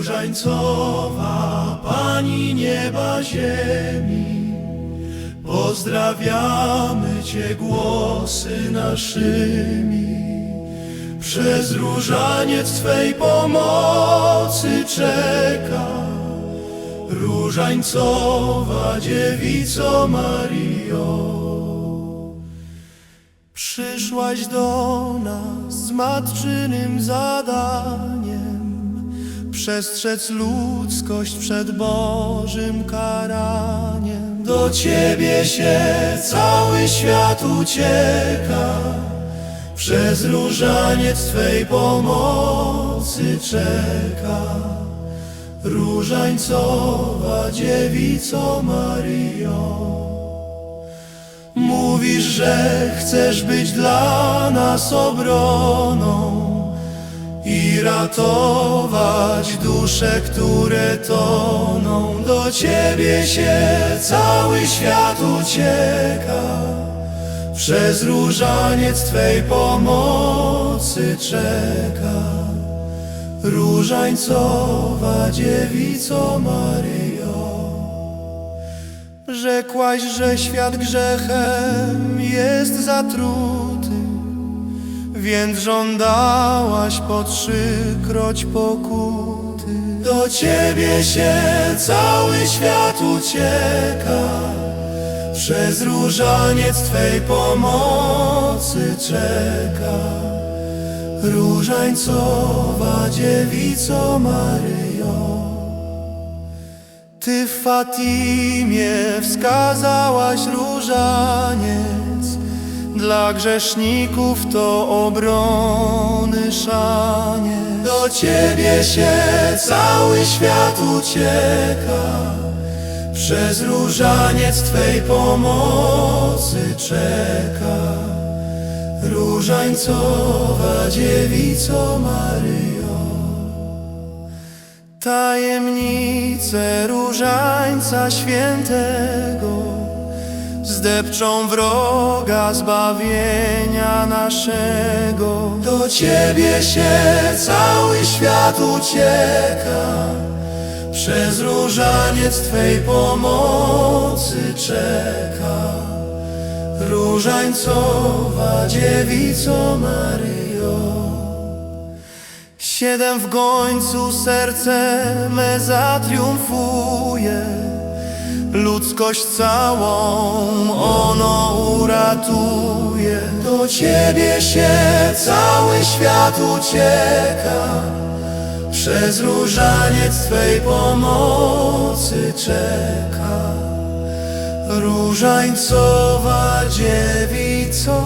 Różańcowa Pani nieba ziemi, pozdrawiamy Cię głosy naszymi. Przez różaniec Twej pomocy czeka, Różańcowa Dziewico Mario. Przyszłaś do nas z matczynym zadaniem Przestrzec ludzkość przed Bożym karaniem. Do Ciebie się cały świat ucieka. Przez różaniec Twej pomocy czeka. Różańcowa Dziewico Mario. Mówisz, że chcesz być dla nas obroną i ratować dusze, które toną. Do Ciebie się cały świat ucieka, przez różaniec Twej pomocy czeka. Różańcowa dziewico Maryjo. Rzekłaś, że świat grzechem jest zatruty, więc żądałaś po trzykroć pokuty. Do Ciebie się cały świat ucieka, przez różaniec Twej pomocy czeka. Różańcowa dziewico Maryjo. Ty w Fatimie wskazałaś różaniec Dla grzeszników to obrony szanie. Do Ciebie się cały świat ucieka. Przez różaniec Twej pomocy czeka. Różańcowa dziewico Maryjo. Tajemnice różańca świętego Zdepczą wroga zbawienia naszego. Do Ciebie się cały świat ucieka. Przez różaniec Twej pomocy czeka. Różańcowa dziewico Maryjo. Siedem w gońcu serce me zatriumfuje Ludzkość całą ono uratuje. Do Ciebie się cały świat ucieka. Przez różaniec Twej pomocy czeka. Różańcowa dziewico